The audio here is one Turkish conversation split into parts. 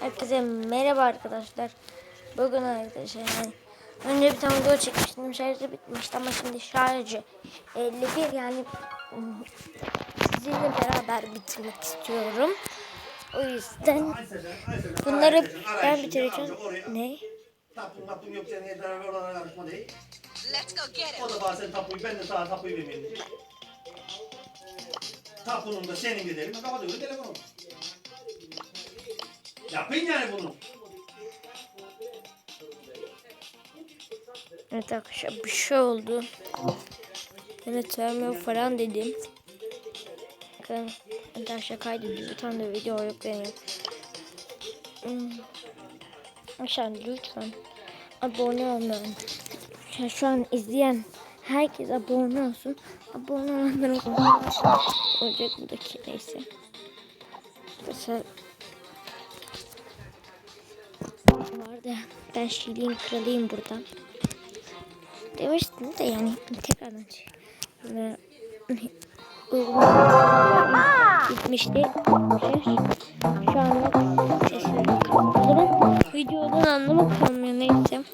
Herkese merhaba arkadaşlar. Bugün arkadaşlar yani önce bir tane video çekmiştim. Şarjı bitmişti ama şimdi şarjı 51 yani sizinle beraber bitirmek istiyorum. O yüzden bunları ben bitireceğim. Ne? Tapu mapu yok senin yeter ve oralara karışma değil. Let's go get it. O da bazen tapuyu ben de sana tapuyu vermeyeyim. Tapunun da senin gidelim. Kapatıyor telefonu. Yapın yani bunu. Evet arkadaşlar bir şey oldu. Evet vermiyor falan dedim. Bakın arkadaşlar kaydediyor. Bir tane de video yok benim. Hmm. Arkadaşlar lütfen abone olmayın. Şu an izleyen herkes abone olsun. Abone olanlar olacak buradaki neyse. Mesela vardı. Ben Şili'nin kralıyım burada. Demiştim de yani tekrardan. Ve gitmişti. Şu anda sesini kapatalım. Videodan anlamak kalmıyor neyse.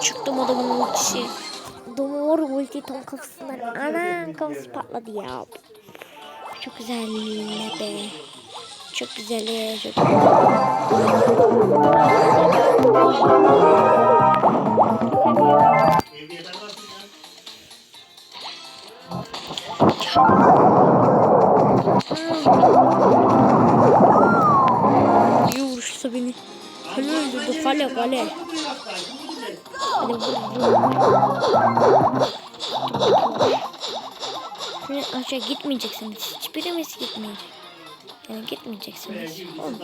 Çıktım adamın ultisi. Doğru ulti tam kafasından. Ana kafası patladı ya. Çok güzel be. Çok güzel. Çok. İyi vuruştu beni. Kale öldürdü kale kale. Hadi vur vur. Şimdi aşağı gitmeyeceksiniz. Hiçbirimiz gitmeyecek. Yani gitmeyeceksiniz. Oğlum,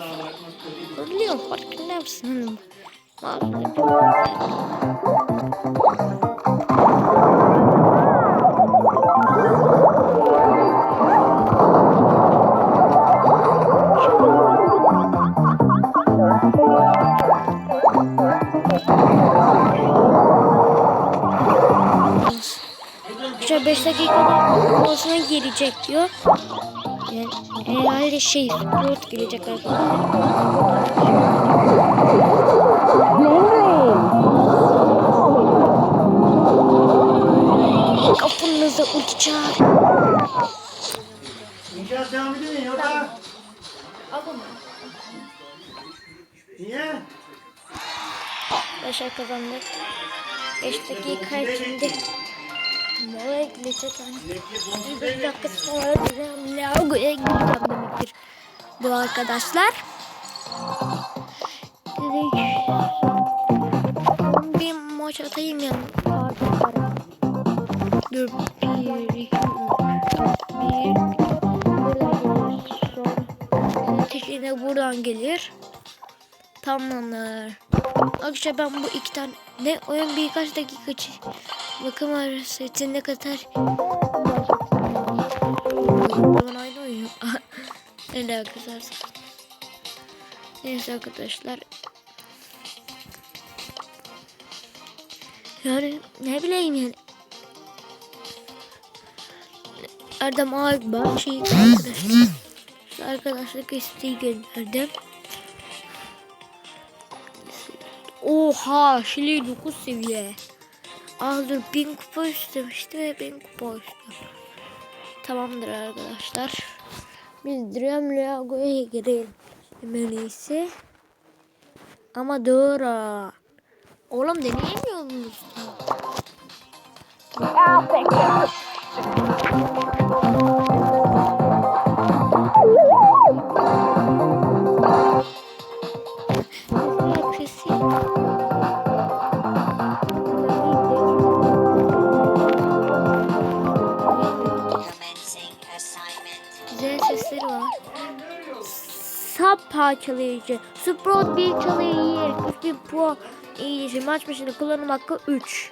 Fırlıyorum farkında mısın hanım? İşte 5 dakikada olsuna gelecek diyor. Yani herhalde şey Sprout gelecek arkadaşlar. Kapınıza uçacak. İnşaat devam ediyor ya orada. Niye? Başar kazandık. 5 dakika içinde. Yani. Lekli 5 dakika sonra Lago'ya gideceğim demektir. Bu arkadaşlar. Bir maç atayım pardon. Dur. 1, 2, 3. 1, 2, buradan gelir. Sonra tekine buradan gelir. Tamamdır. Akşam ben bu iki tane ne oyun birkaç dakika bakım arası için ne kadar zaman aynı oyun. ne var? Neyse arkadaşlar. Yani ne bileyim yani. Erdem Ağba şey arkadaşlar. Arkadaşlık isteği gönderdim. Oha Şili 9 seviye. Aa dur 1000 kupa istemişti ve 1000 kupa istedim. Tamamdır arkadaşlar. Biz Dream Leago'ya girelim. En iyisi. Ama doğru. Oğlum deneyemiyor muyuz? Parçalayıcı. Sprout bir çalıyı 4000 pro iyileşir. Maç başında kullanım hakkı 3.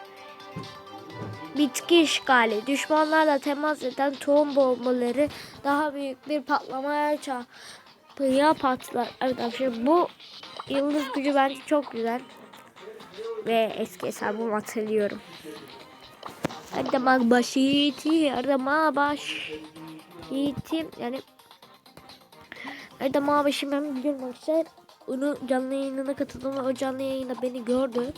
Bitki işgali. Düşmanlarla temas eden tohum bombaları daha büyük bir patlamaya çarpıya patlar. Arkadaşlar bu yıldız gücü bence çok güzel. Ve eski hesabımı hatırlıyorum. Erdem başı aramak baş. Yiğit'im yani Erdem abi şimdi ben biliyorum arkadaşlar. Onu canlı yayınına katıldım ve o canlı yayında beni gördü.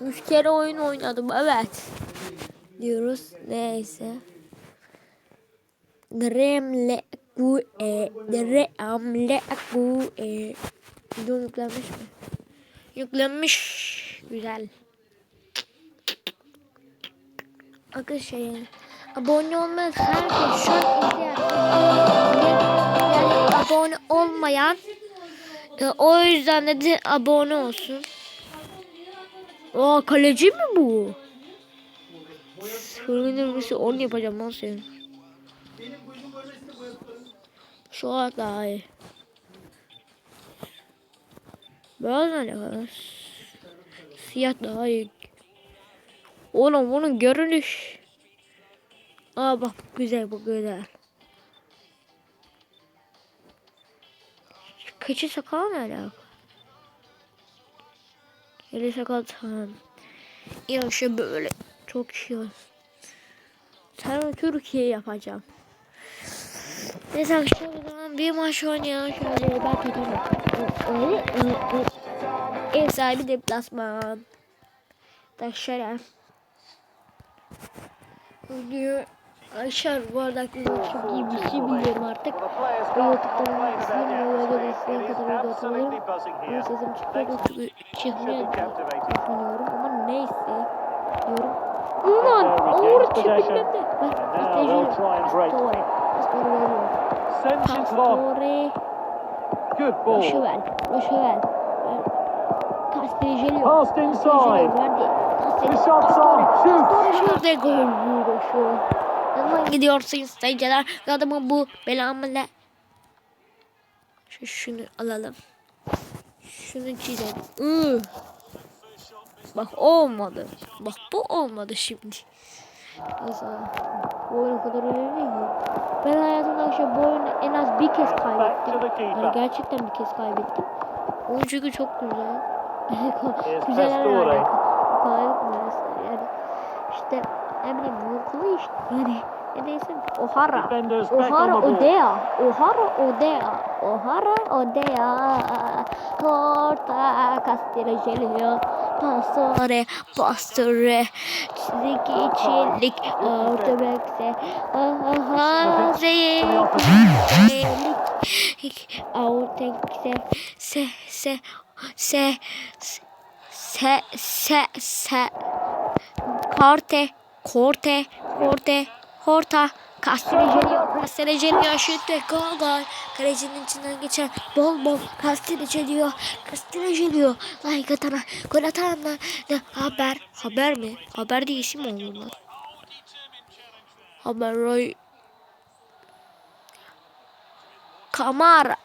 Üç kere oyun oynadım evet. Diyoruz neyse. Dremle ku e dremle ku e yüklenmiş mi? Yüklenmiş. Güzel. Arkadaşlar abone olmayan herkes şu an izleyen yani abone olmayan e, o yüzden de abone olsun. Aa kaleci mi bu? Fırınırmışı onu yapacağım lan senin. Şu an daha iyi. Beyaz ne? Siyah daha iyi. Oğlum bunun görünüş. Aa bak bu güzel bu güzel. Keçi sakal ne alaka? Keçi sakal tamam. Ya işte böyle çok şey olsun. Sen Türkiye yapacağım. Neyse akşam o zaman bir maç oynayalım. Şöyle ben tutamam. Öyle, öyle, öyle. Ev sahibi deplasman. Arkadaşlar. Diyor. Ayşar bu arada aklımda çok iyi bir şey biliyorum artık. Ve YouTube'dan izleyin ve öyle desteğe kadar video atıyorum. Ama sesim çünkü çıkmıyor düşünüyorum ama neyse diyorum. Ulan ağır tipinde de. Bak pastejiyim. Pastore. Pastore long. Pastore. Good ball. Roşevel. Roşevel. Castelli. Passed inside. Verdi. The shot's on. Shoot. Şurada gol vurdu şu. Yanından gidiyorsun sayıcılar. Adamın bu belamıyla. Şu şunu alalım. Şunu çizelim. Iı. Bak olmadı. Bak bu olmadı şimdi. Neyse. Bu oyun o kadar önemli ki. Ben hayatımda şu bu oyunu en az bir kez kaybettim. Yani gerçekten bir kez kaybettim. Oyun çünkü çok güzel. Güzel Pastore. Kolaylık mı yani. İşte ne bileyim vurgulu işte. Yani ne değilse Ohara. Ohara. Odea. Ohara Odea. Ohara Odea. Korta Castilla geliyor. Pastore, pastore, çizik içilik, orta bekse, aha, zeylik, se, se, se, se, se, se, Korte, korte, korte, horta, Castelli Castelli şutte gol gol. Kalecinin içinden geçen bol bol. Castelli diyor. Like atana, gol atana. Ne haber? Haber mi? Haber diye isim oldu lan. Haber Roy. Kamara.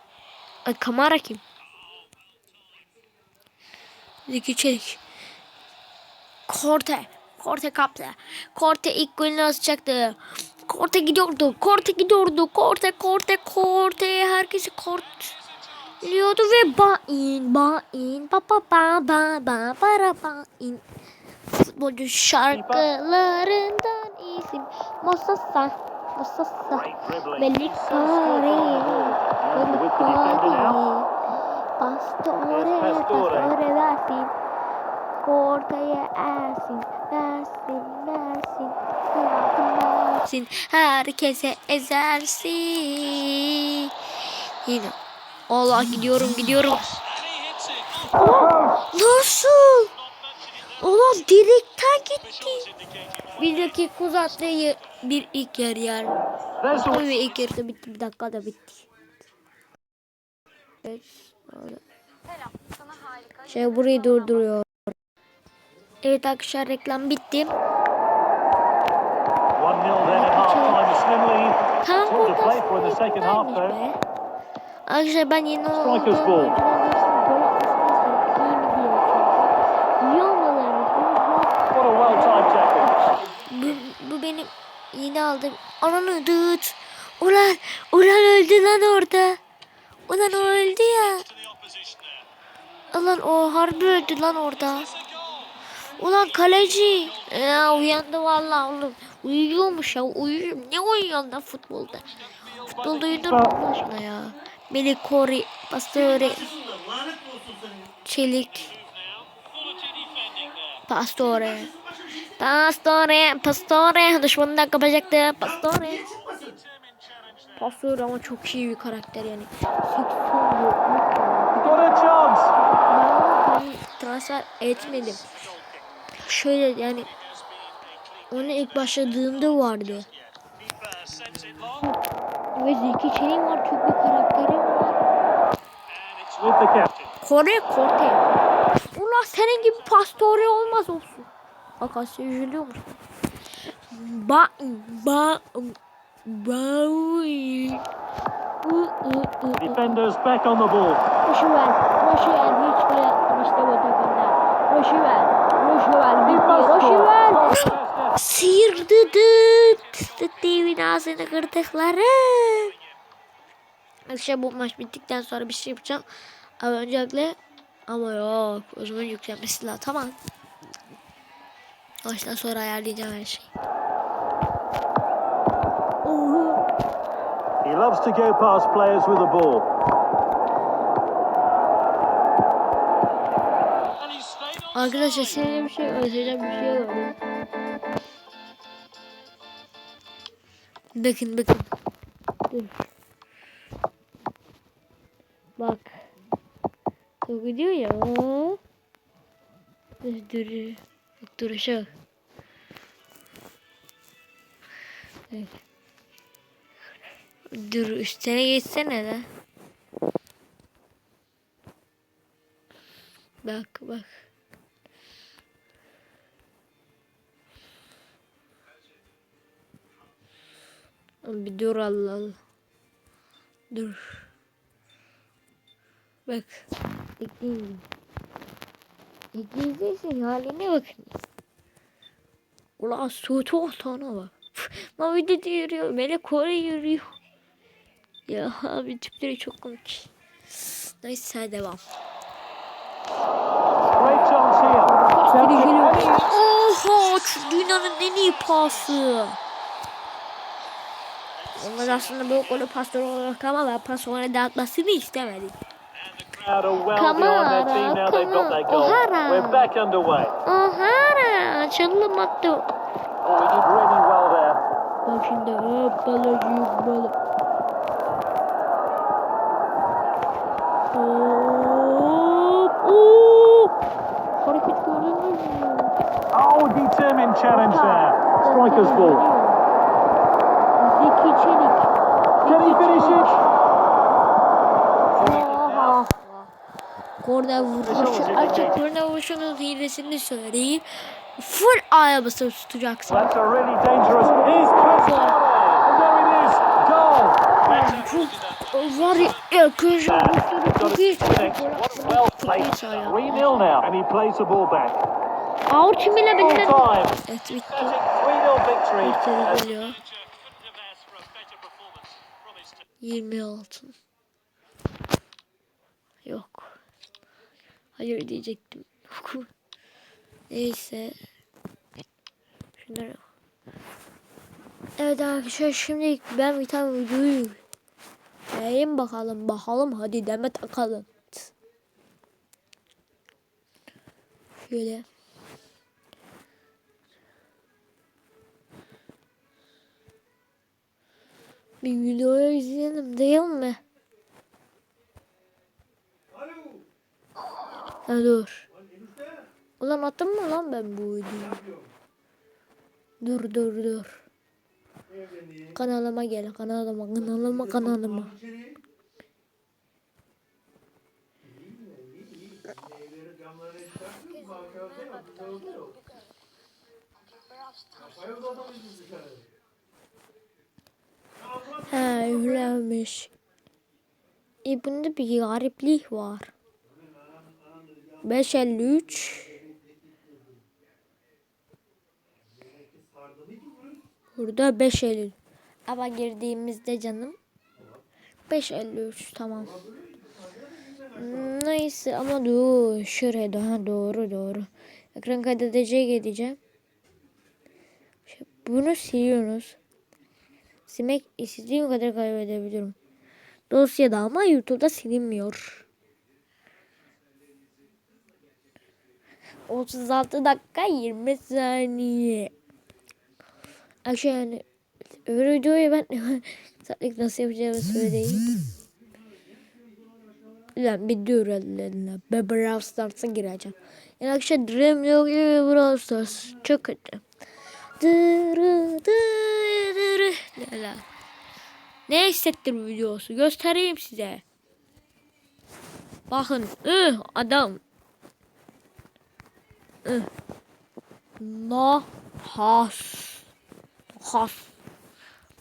Ay Kamara kim? Zeki Çelik. Korte. Korte kaptı. Korte ilk golünü atacaktı. Korte gidiyordu. Korte gidiyordu. Korte, Korte, Korte. Herkesi kortluyordu ve bain, bain, ba ba ba ba ba para bain. Futbolcu şarkılarından isim Mosasa, Mosasa, now. Belikari. Pastore, Pastore. Versin. Ortaya ersin, versin, versin, yardım versin, herkese ezersin. Yine. Allah gidiyorum, gidiyorum. Nasıl? Ulan direkten gitti. Bir dakika uzattı bir ilk yer. A Ve ilk yarıda bitti, bir dakikada bitti. Evet. Şey burayı durduruyor. Evet arkadaşlar reklam bitti. 1-0 then at half time. A slim lead. Tam burada. Arkadaşlar ben yeni timed tackle. Bu, bu benim yeni aldığım. Ananı dıt. Ulan, ulan öldü lan orada. Ulan o öldü ya. Ulan o harbi öldü lan orada. Ulan kaleci. Ya uyandı vallahi oğlum. Uyuyormuş ya. Uyuyor. Ne uyuyorsun lan futbolda? Futbolda uyunur mu aşkına ya? Melih Kori, Pastore. Çelik. Pastore. Pastore, Pastore. Düşmanından kapacaktı. Pastore. Pastore ama çok iyi bir karakter yani. 80 yok. Got a chance. Ben transfer etmedim. Şöyle yani onu ilk başladığımda vardı. Ve Zeki Çelik var çok bir karakterim var. Kore Korte. Ulan senin gibi pastore olmaz olsun. Bak Asya üzülüyormuş. Ba ba ba u. Defenders back on the ball. Boşu ver. Boşu ver. Hiç gol atmamıştı bu takımda. Boşu ver. Boşu ver. Bitti. Boşu ver. Sıyırdı dıt. Devin ağzını kırdıkları. Akşam bu maç bittikten sonra bir şey yapacağım. Ama öncelikle ama yok. O zaman yüklenmesi lazım. Tamam. Maçtan sonra ayarlayacağım her şeyi. He loves to go past players with the ball. Arkadaşlar size bir şey öğreteceğim bir şey var. Bakın bakın. Dur. Bak. Çok gidiyor ya. Dur dur. Duruşa. bak. Evet. Dur üstüne geçsene de. Bak bak. Bir dur Allah Allah. Dur. Bak. Bekleyin. Bekleyeceksin haline bakın. Ulan soğutu oltana bak. Mavi de yürüyor. Melek Kore yürüyor. Ya abi tipleri çok komik. Neyse devam. Oha dünyanın en iyi pası. Onlar aslında bu golü pastör olarak ama ben pas ona dağıtmasını come goal. on. O'Hara. Ohara açılım attı. Oh. Bak şimdi hop balacık balı. Hop. Oo. Hareket gördünüz mü? Oh, determined challenge there. Striker's ball. Nilper Eşik. Oha. Korner vuruşu. Artık korner vuruşunun hilesini söyleyeyim. Full ayağı basıp tutacaksın. That's a really dangerous. He's Var ya köşe çok iyi. Çok iyi çağırıyor. 3-0 now and he plays the ball back. Ağır kimiyle benden? Evet bitti. 3-0 victory. Bitti geliyor. 20 altın. Yok. Hayır diyecektim. Neyse. Şunları. Evet arkadaşlar şimdi ben bir tane videoyu beğenin bakalım bakalım hadi deme takalım. Şöyle. Bir videoyu izleyelim değil mi? Ha dur. Ulan attım mı lan ben bu videoyu? Dur dur dur. Kanalıma gel kanalıma kanalıma kanalıma. İçeri. İyi He evlenmiş. E bunda bir gariplik var. 553 Burada 5 Eylül. Ama girdiğimizde canım 553 tamam. Neyse ama dur şuraya daha doğru doğru. Ekran kaydediciye gideceğim. İşte Bunu siliyorsunuz. Silmek istediğim kadar kaybedebilirim. Dosyada ama YouTube'da silinmiyor. 36 dakika 20 saniye. Aşağı yani öbür videoyu ben saatlik nasıl yapacağımı söyleyeyim. Lan bir dur Allah. Ben Brawl Stars'a gireceğim. Yani akşam Dream yok gibi Brawl Stars. Çok kötü. Ne hissettir videosu? Göstereyim size. Bakın. Ih, adam. Ih. No has. Has.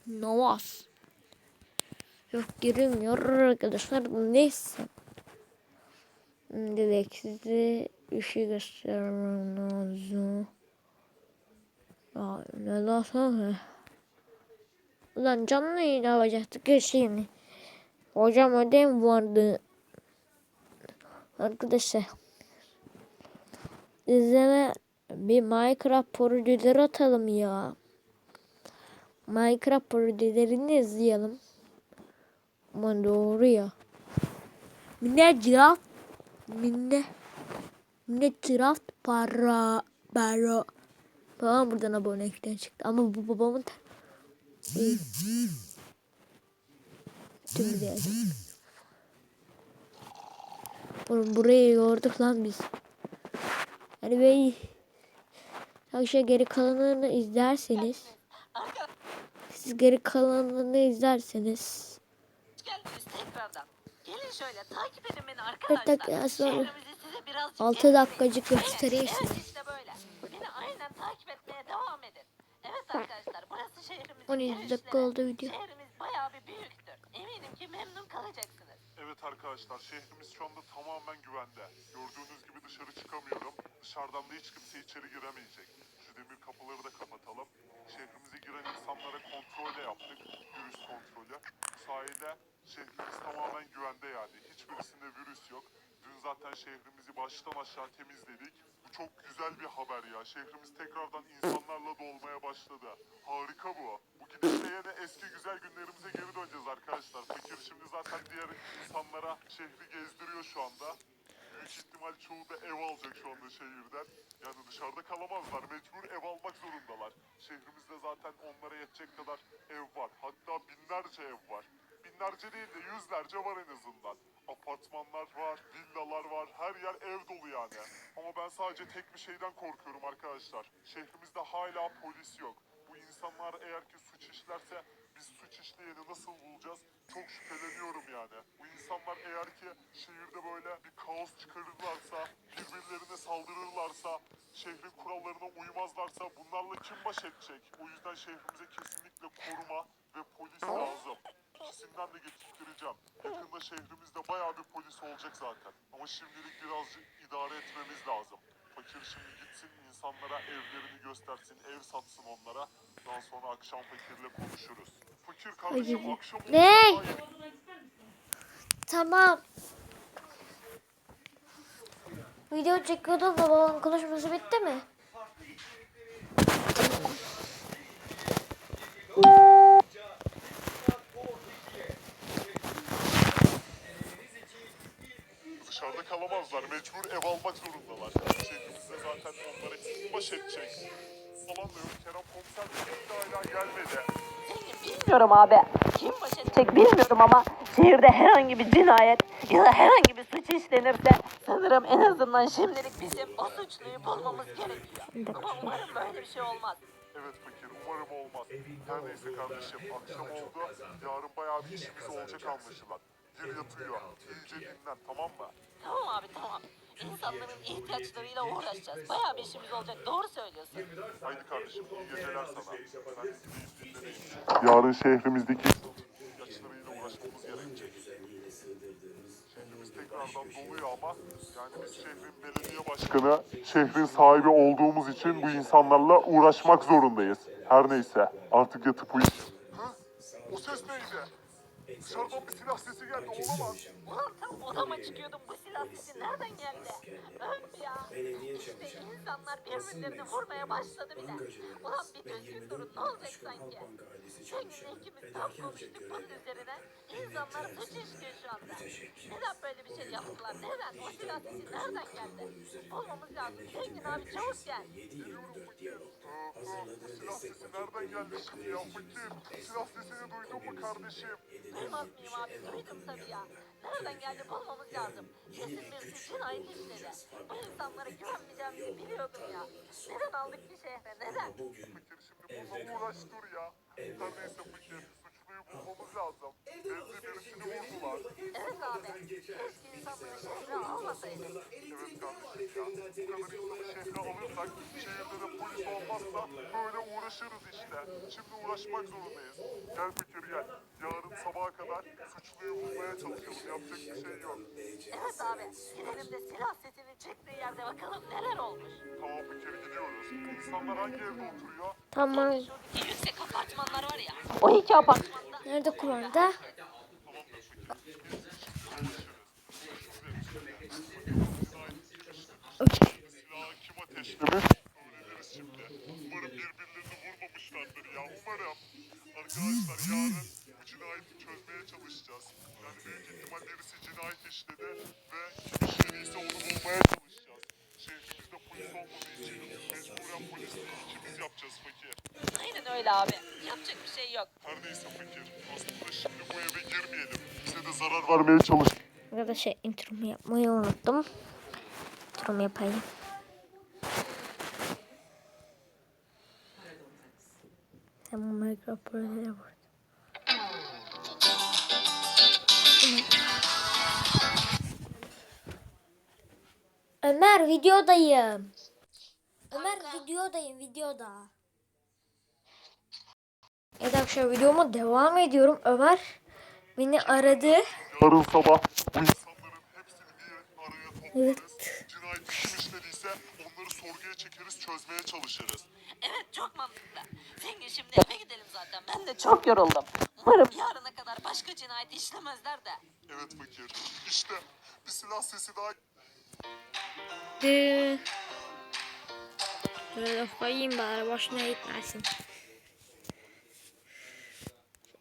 Novas. Yok girilmiyor arkadaşlar. Neyse. Direkt size bir şey göstermem lazım. Ya ne lazım? Ulan canlı yayın yapacaktık her şeyini. Hocam ödem vardı. Arkadaşlar. İzleme bir Minecraft projeleri atalım ya. Minecraft projelerini izleyelim. Aman doğru ya. Minne giraf. Minne. Minne giraf para. Para. Babam buradan abonelikten çıktı. Ama bu babamın İyi. Tüm yerde. Oğlum burayı yorduk lan biz. Yani bey. Akşam geri kalanını izlerseniz. Siz geri kalanını izlerseniz. Gelin şöyle takip edin beni arkadaşlar. sonra. Şehrimizi size birazcık 6 gezdireyim. dakikacık göstereyim size. Aynen takip etmeye devam edin. Evet arkadaşlar burası şehrimizin 17 girişleri. dakika oldu video. Şehrimiz bayağı bir büyüktür. Eminim ki memnun kalacaksınız. Evet arkadaşlar şehrimiz şu anda tamamen güvende. Gördüğünüz gibi dışarı çıkamıyorum. Dışarıdan da hiç kimse içeri giremeyecek. Şu demir kapıları da kapatalım. Şehrimize giren insanlara kontrol de yaptık. Virüs kontrolü. Bu sayede şehrimiz tamamen güvende yani. Hiçbirisinde virüs yok. Dün zaten şehrimizi baştan aşağı temizledik. Çok güzel bir haber ya. Şehrimiz tekrardan insanlarla dolmaya başladı. Harika bu. Bu gidişle yine eski güzel günlerimize geri döneceğiz arkadaşlar. Fakir şimdi zaten diğer insanlara şehri gezdiriyor şu anda. Büyük ihtimal çoğu da ev alacak şu anda şehirden. Yani dışarıda kalamazlar. Mecbur ev almak zorundalar. Şehrimizde zaten onlara yetecek kadar ev var. Hatta binlerce ev var. Binlerce değil de yüzlerce var en azından. Apartmanlar var, villalar var, her yer ev dolu yani. Ama ben sadece tek bir şeyden korkuyorum arkadaşlar. Şehrimizde hala polis yok. Bu insanlar eğer ki suç işlerse biz suç işleyeni nasıl bulacağız? Çok şüpheleniyorum yani. Bu insanlar eğer ki şehirde böyle bir kaos çıkarırlarsa, birbirlerine saldırırlarsa, şehrin kurallarına uymazlarsa bunlarla kim baş edecek? O yüzden şehrimize kesinlikle koruma ve polis lazım. İkisinden de getirttireceğim. Yakında şehrimizde bayağı bir polis olacak zaten. Ama şimdilik birazcık idare etmemiz lazım. Fakir şimdi gitsin insanlara evlerini göstersin, ev satsın onlara. Daha sonra akşam fakirle konuşuruz. Fakir kardeşim akşam. Ne? Tamam. Video çekiyordum da babamın konuşması bitti mi? Dışarıda kalamazlar. Mecbur ev almak zorundalar. Şehrimizde zaten onlara kim baş edecek? Falan da yok. Kerem komiser de hala gelmedi. Bilmiyorum abi. Kim baş edecek bilmiyorum ama şehirde herhangi bir cinayet ya da herhangi bir suç işlenirse sanırım en azından şimdilik bizim o suçluyu bulmamız gerekiyor. Ama umarım böyle bir şey olmaz. Evet fakir umarım olmaz. Her neyse kardeşim akşam oldu. Yarın bayağı bir işimiz olacak anlaşılan. Yat uyu. İyice dinlen tamam mı? Tamam abi tamam. İnsanların ihtiyaçlarıyla uğraşacağız. Bayağı bir işimiz olacak. Doğru söylüyorsun. Haydi kardeşim iyi geceler sana. Ben gideyim dinleneyim. Yarın şehrimizdeki ihtiyaçlarıyla uğraşmamız gerekecek. Şehrimiz tekrardan doluyor ama yani biz şehrin belediye başkanı, şehrin sahibi olduğumuz için bu insanlarla uğraşmak zorundayız. Her neyse artık yatıp uyuyayım. Hı? O ses neydi? Dışarıdan bir silah sesi geldi olamaz. Ulan tam odama çıkıyordum bu silah sesi nereden geldi? Öf ya. İşte insanlar birbirlerini vurmaya başladı bile. Ulan bir düzgün durun ne olacak sanki? Seninle ikimiz tam konuştuk bunun üzerine. İnsanlar suç işliyor şu anda. Neden böyle bir şey yaptılar? Neden? O silah sesi nereden geldi? Olmamız lazım. Zengin abi çabuk gel. Bu silah sesi nereden geldi şimdi ya fakir? Silah sesini duydun mu kardeşim? Duymaz mıyım abi? Duydum tabii ya. Nereden geldi bulmamız lazım. Kesin birisi cinayet işledi. Bu insanlara güvenmeyeceğimizi biliyordum ya. Neden aldık bir şehre? Neden? Fakir şimdi bununla uğraş dur ya. Her neyse fakir. Bulmamız lazım. Belli birisini vurdular. Evet abi. Keşke insanları şehre almasaydık. Evet kardeşim ya. Bu kadar insanı şehre alırsak şehirde de polis olmazsa böyle uğraşırız işte. Şimdi uğraşmak zorundayız. Gel Fikir gel. Yarın sabaha kadar suçluyu bulmaya çalışalım. Yapacak bir şey yok. Evet abi. Gidelim de silah sesinin çıktığı yerde bakalım neler olmuş. Tamam Fikir gidiyoruz. İnsanlar hangi evde oturuyor? Tamam. Yüksek apartmanlar var ya. O iki apartmanda Nerede kumanda? Arkadaşlar şey, intromu yapmayı unuttum. Intromu yapayım. Tamam Minecraft projeleri var. Ömer videodayım. Ömer videodayım videoda. Evet arkadaşlar videoma devam ediyorum. Ömer beni aradı. Yarın sabah bu insanların hepsini bir araya toplarız. Evet. Cinayet kim işlediyse onları sorguya çekeriz, çözmeye çalışırız. Evet çok mantıklı. Zengin şimdi eve gidelim zaten. Ben de çok yoruldum. Umarım yarına kadar başka cinayet işlemezler de. Evet fakir. İşte bir silah sesi daha Dı. Şöyle koyayım bari boşuna gitmesin.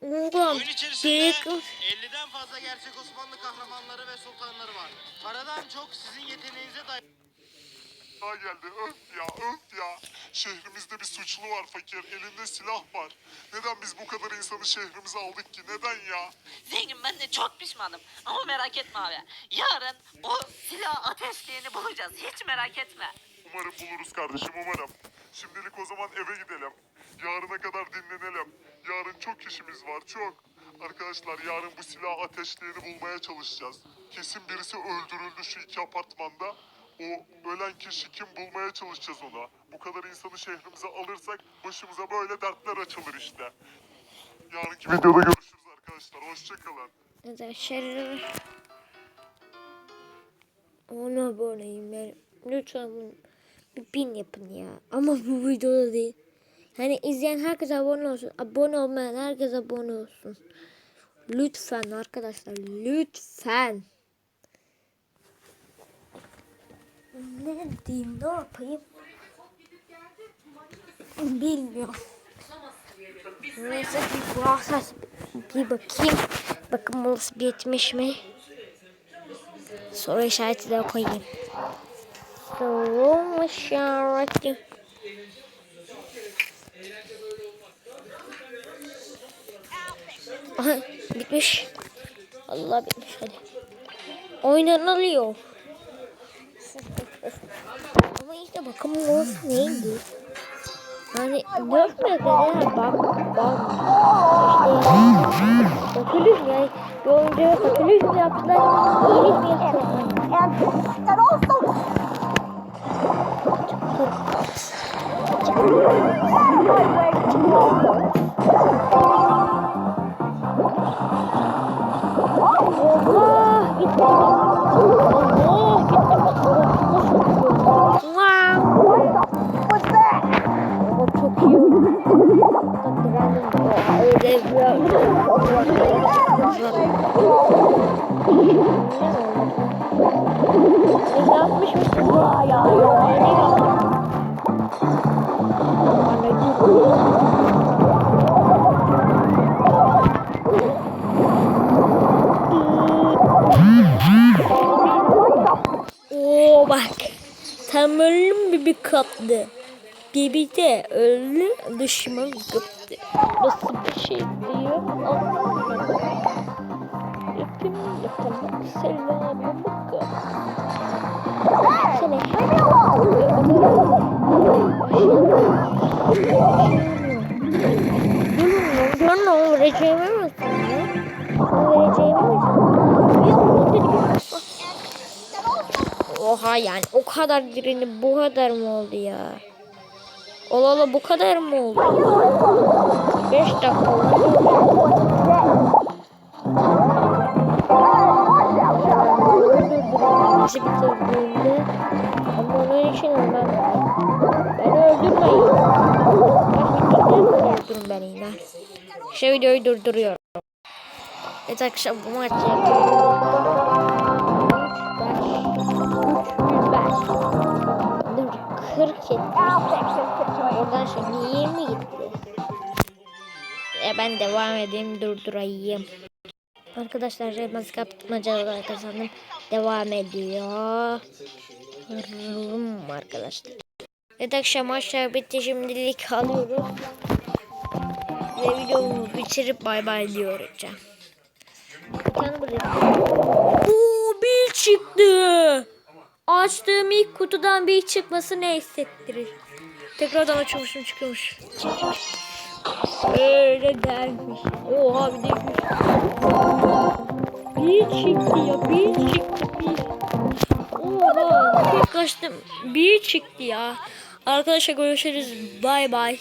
Oğlum Oyun içerisinde büyük 50'den fazla gerçek Osmanlı kahramanları ve sultanları var. Paradan çok sizin yeteneğinize dayalı daha geldi. Öf ya, öf ya. Şehrimizde bir suçlu var fakir. Elinde silah var. Neden biz bu kadar insanı şehrimize aldık ki? Neden ya? Zengin ben de çok pişmanım. Ama merak etme abi. Yarın o silah ateşleyeni bulacağız. Hiç merak etme. Umarım buluruz kardeşim, umarım. Şimdilik o zaman eve gidelim. Yarına kadar dinlenelim. Yarın çok işimiz var, çok. Arkadaşlar yarın bu silahı ateşleyeni bulmaya çalışacağız. Kesin birisi öldürüldü şu iki apartmanda. O ölen kişi kim bulmaya çalışacağız ona. Bu kadar insanı şehrimize alırsak başımıza böyle dertler açılır işte. Yarınki videoda görüşürüz arkadaşlar. Hoşçakalın. Arkadaşlar. Ona aboneyim ben. Lütfen bin yapın ya. Ama bu videoda değil. Hani izleyen herkes abone olsun. Abone olmayan herkes abone olsun. Lütfen arkadaşlar. Lütfen. Ne diyeyim ne yapayım? Bilmiyorum. Neyse bir hassas bir bakayım. Bakın molası bitmiş mi? Soru işareti de koyayım. Soru işareti. Aha, bitmiş. Allah bitmiş hadi. Oynanılıyor. Ama işte bakın molası neydi? Hani dört metrede bak bak işte bakılır ya yolcu bakılır mı yaptılar iyilik mi yaptılar Allah Ne yapmış mısın? Ya ya. Oo bak. Tam ölüm gibi kaptı. Bibi de öldü dışıma kaptı. Mi sandın? Oha yani o kadar birini bu kadar mı oldu ya? Ola ola bu kadar mı oldu? 5 dakika oldu. Bizi bitirdiğinde ama onun için ben beni öldürmeyin. Öldürün beni yine. Şu videoyu durduruyorum. Evet akşam bu maç 40 etti. Oradan şimdi 20 gitti. E ben devam edeyim durdurayım. Arkadaşlar Remaz kapmacalar kazandım. Devam ediyor. Rum arkadaşlar. Evet akşam maçlar bitti şimdilik alıyoruz. Ve videomu bitirip bay bay diyorum. Bir tane bırakayım. Oo bir çıktı. Açtığım ilk kutudan bir çıkması ne hissettirir? Tekrardan açılmışım çıkıyormuş. Öyle gelmiş. Oha bir de bir. Çıktı ya bir çıktı bir. Oha kaçtım. Bir çıktı ya. Arkadaşlar görüşürüz. Bay bay.